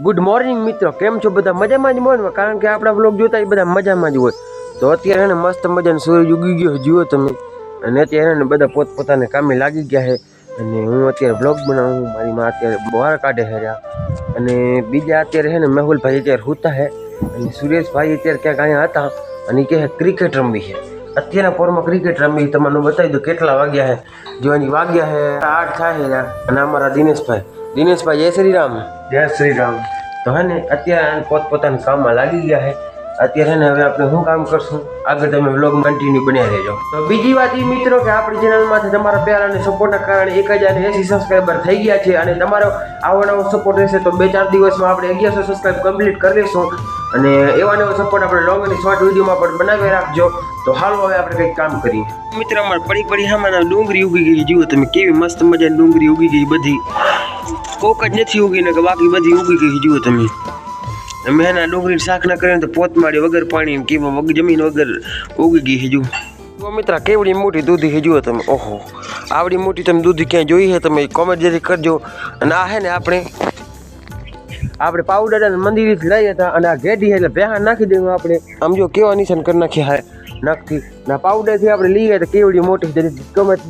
Good morning મિત્રો. કેમ છો બધા? મજામાં જ હોય કારણ કે આપણા બ્લોગ જોતા એ બધા મજામાં જ હોય. તો અત્યારે એને મસ્ત મજાનો સૂર્ય ઉગી ગયો જુઓ તમે. અને અત્યારે એને બધા પોતપોતાને કામે લાગી ગયા છે. અને હું અત્યારે બ્લોગ બનાવું મારી માં અત્યારે બહાર કાઢે છે અને બીજા અત્યારે છે ને મેહુલભાઈ અત્યારે હોતા છે. અને સુરેશભાઈ અત્યારે ક્યાંક અહીંયા હતા. અને કહે ક્રિકેટ રમવી છે. અત્યારના પોરમાં ક્રિકેટ રમવી તમને બતાવી દઉં કેટલા વાગ્યા છે. જો એની વાગ્યા છે આઠ થાય છે. અને અમારા દિનેશભાઈ. દિનેશભાઈ જય શ્રી રામ જય શ્રી રામ તો હે ને અત્યારે પોતપોતાના કામમાં લાગી ગયા છે અત્યારે ને હવે આપણે શું કામ કરશું? આગળ તમે વ્લોગ કન્ટિન્યુ બન્યા રહેજો. તો બીજી વાત એ મિત્રો કે આપણી ચેનલમાંથી તમારા પ્યાર અને સપોર્ટના કારણે એક હજાર એસી સબસ્ક્રાઈબર થઈ ગયા છે અને તમારો આવો નવો સપોર્ટ રહેશે તો બે ચાર દિવસમાં આપણે અગિયારસો સબસ્ક્રાઈબ કમ્પ્લીટ કરી લઈશું અને એવા નવો સપોર્ટ આપણે લોંગ અને શોર્ટ વિડીયોમાં પણ બનાવી રાખજો. તો હાલો હવે આપણે કંઈક કામ કરીએ. મિત્રો અમારે પડી પડી હામાં ડુંગળી ઉગી ગઈ. જુઓ તમે કેવી મસ્ત મજાની ડુંગળી ઉગી ગઈ બધી. કોક જ નથી ઉગી ને કે બાકી બધી ઉગી ગઈ જુઓ તમે. અમે એના ડુંગળી શાક ના કરીએ તો પોત મારી વગર પાણી કેવા વગ, જમીન વગર ઉગી ગઈ હજુ મિત્ર, કેવડી મોટી દૂધી હે તમે. ઓહો, આવડી મોટી તમે દૂધી ક્યાંય જોઈ છે તમે? કોમેન્ટ જરી કરજો. અને આ હે ને આપણે આપણે પાવડર અને મંદિરથી લઈ હતા અને આ ઘેડી એટલે ભેહા નાખી દેવું આપણે. આમ જો કેવા નિશાન કરી નાખ્યા હાય નાખથી. ના પાવડરથી આપણે લઈએ તો કેવડી મોટી કોમેન્ટ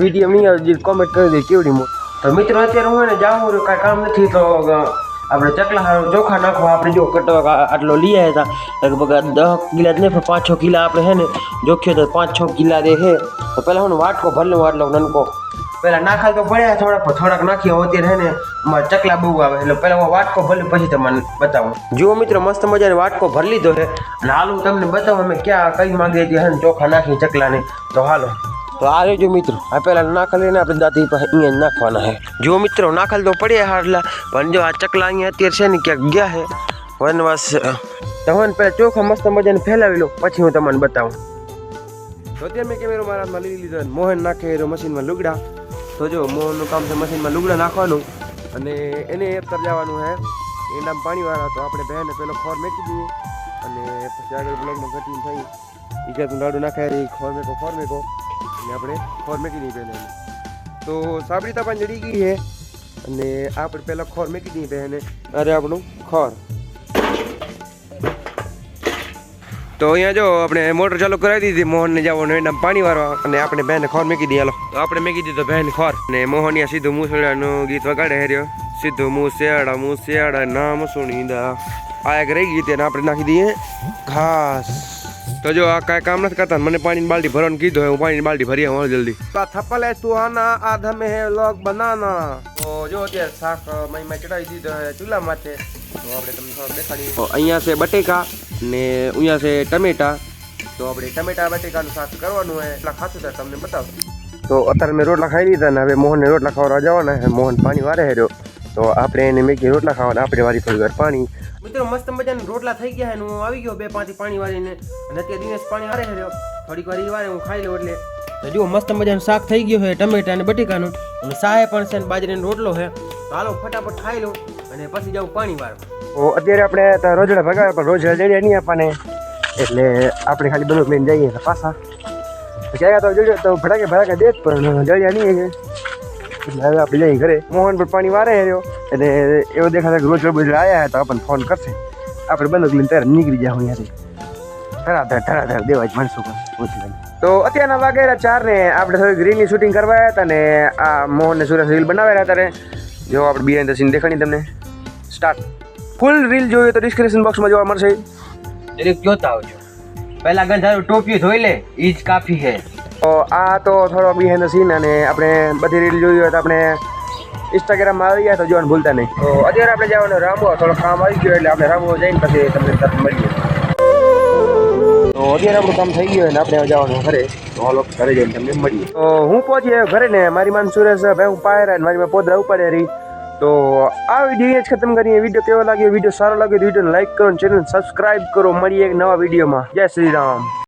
વીડિયો નહીં આવે કોમેન્ટ કરી દે, કેવડી મોટી. તો મિત્રો અત્યારે હું ને જાઉં કાંઈ કામ નથી તો અ, આપણે ચકલા હારું ચોખા નાખવા આપણે જો કટો આટલો લઈ આવ્યા હતા લગભગ દસ કિલા જ નહીં પણ પાંચ છ કિલા આપણે હે ને જોખ્યો તો પાંચ છ કિલા દે હે તો પહેલાં હું વાટકો ભરલો આટલો નનકો પહેલાં નાખાલ તો પડ્યા થોડાક પણ થોડાક નાખીએ અત્યારે હે ને અમારે ચકલા બહુ આવે એટલે પહેલાં હું વાટકો ભરી પછી તમને બતાવું. જુઓ મિત્રો મસ્ત મજાનો વાટકો ભરી લીધો છે. અને હાલ હું તમને બતાવું અમે ક્યાં કઈ માંગીએ છીએ હે ને ચોખા નાખી ચકલાને. તો હાલો. તો આ રહેજો મિત્રો. આ પહેલા નાખલ લઈને આપણે દાદી પાસે અહીંયા નાખવાના છે. જો મિત્રો નાખલ તો પડ્યા હારલા પણ જો આ ચકલા અહીંયા અત્યારે છે ને ક્યાંક ગયા છે. વનવાસ તમને પહેલાં પહેલા ચોખા મસ્ત મજાને ફેલાવી લો, પછી હું તમને બતાવું. તો અત્યારે મેં કેમેરો મારા હાથમાં લઈ લીધો મોહન નાખે મશીનમાં લુગડા. તો જો મોહનનું કામ છે મશીનમાં લુગડા નાખવાનું. અને એને એક તર જવાનું છે એના પાણીવાળા, તો આપણે બહેને પેલો ખોર મેકી દઈએ અને પછી આગળ બ્લોગમાં કટિંગ થઈ. કે તું લાડુ નાખાય ખોર મેકો ખોર મેકો. અને આપણે ખોર મેકી દઈએ તો સાબરી તાપા જડી ગઈ છે અને આપણે પહેલાં ખોર મેકી દઈએ પહેને અરે, આપણું ખોર. તો અહીંયા જો આપણે મોટર ચાલુ કરાવી દીધી, મોહનને જવાનું એના પાણી વાળવા અને આપણે બહેને ખોર મેકી દઈએ, હાલો. તો આપણે મેકી દીધો બહેન ખોર. અને મોહન અહીંયા સીધું મૂસળાનું ગીત વગાડે હેર્યો સીધું મૂસેડા મૂસેડા નામ સુણીદા. આ એક રહી ગઈ તેને આપણે નાખી દઈએ. ઘાસ તો જો આ કાંઈ કામ નથી કરતા મને પાણીની બાલટી ભરવાનું કીધું હું પાણીની બાલટી ભરી આવું જલ્દી. થપ્પલ હે આના આધા મે હે લોગ બનાના. તો જો અત્યારે શાક મય મેં ચડાવી દીધો હે ચૂલા માથે. તો આપણે તમને થોડુંક દેખાડી અહીંયા છે બટેકા ને અહીંયા છે ટમેટા. તો આપણે ટમેટા બટેકાનું શાક કરવાનું હોય એટલા ખાતું થાય તમને બતાવું. તો અત્યારે મેં રોટલા ખાઈ લીધા ને હવે મોહનને રોટલા ખાવા જવાના હે મોહન પાણી વારે હેર્યો તો આપણે એને મેગી રોટલા ખાવાના આપણે વારી થોડી વાર પાણી. મિત્રો મસ્ત મજાના રોટલા થઈ ગયા અને હું આવી ગયો બે પાંચ પાણી વાળીને. અને અત્યારે દિનેશ પાણી હારે હેર્યો થોડીક વાર વારે હું ખાઈ લઉં એટલે. તો જુઓ મસ્ત મજાનું શાક થઈ ગયું છે ટમેટા અને બટેકાનું. અને સાહે પણ છે ને બાજરીનો રોટલો છે. તો હાલો ફટાફટ ખાઈ લઉં અને પછી જાઉં પાણી વાળવા. અત્યારે આપણે રોજડા ભગાવે પણ રોજડા જડ્યા નહીં આપણને એટલે આપણે ખાલી બધું લઈને જઈએ પાછા. પછી તો જડ્યો તો ભડાકે ભડાકે દે પણ જડ્યા નહીં એટલે આપણે ઘરે. મોહન પણ પાણી વારે હેર્યો એટલે એવો દેખાતા રોજ રોજ આવ્યા તો આપણને ફોન કરશે. આપણે બંદૂક લઈને ત્યારે નીકળી જાવ અહીંયાથી ધરાધર ધરાધર દેવા જ માણસો પણ તો અત્યારના વાગેરા ચાર ને આપણે થોડી ગ્રીનની શૂટિંગ કરવા હતા ને આ મોહનને સુરેશ રીલ હતા ત્યારે જો આપણે બિહાઇન્ડ સીન દેખાણી તમને. સ્ટાર્ટ ફૂલ રીલ જોઈએ તો ડિસ્ક્રિપ્શન બોક્સમાં જોવા મળશે. જોતા આવજો. પહેલા ગંધારું ટોપી ધોઈ લે એ જ કાફી હે તો આ તો થોડો બિહાઇન્ડ ધ સીન અને આપણે બધી રીલ જોઈ હોય તો આપણે ઇન્સ્ટાગ્રામમાં આવી ગયા તો જોવાનું ભૂલતા નહીં. તો અત્યારે આપણે જવાનું રામો, થોડો કામ આવી ગયો એટલે આપણે રામો જઈને પછી તમને તરત મળીએ. તો અત્યારે આપણું કામ થઈ ગયું અને આપણે જવાનું ઘરે. તો હાલો, ઘરે જઈને તમને મળીએ. તો હું પહોંચી ઘરે ને મારી માન સુરેશ ભાઈ હું પાયરા ને મારી માં પોદરા ઉપાડે રહી. તો આ વીડિયો જ ખતમ કરીએ. વીડિયો કેવો લાગ્યો? વીડિયો સારો લાગ્યો તો વીડિયો લાઈક કરો ચેનલ સબસ્ક્રાઈબ કરો. મળીએ એક નવા વિડીયોમાં જય શ્રી રામ.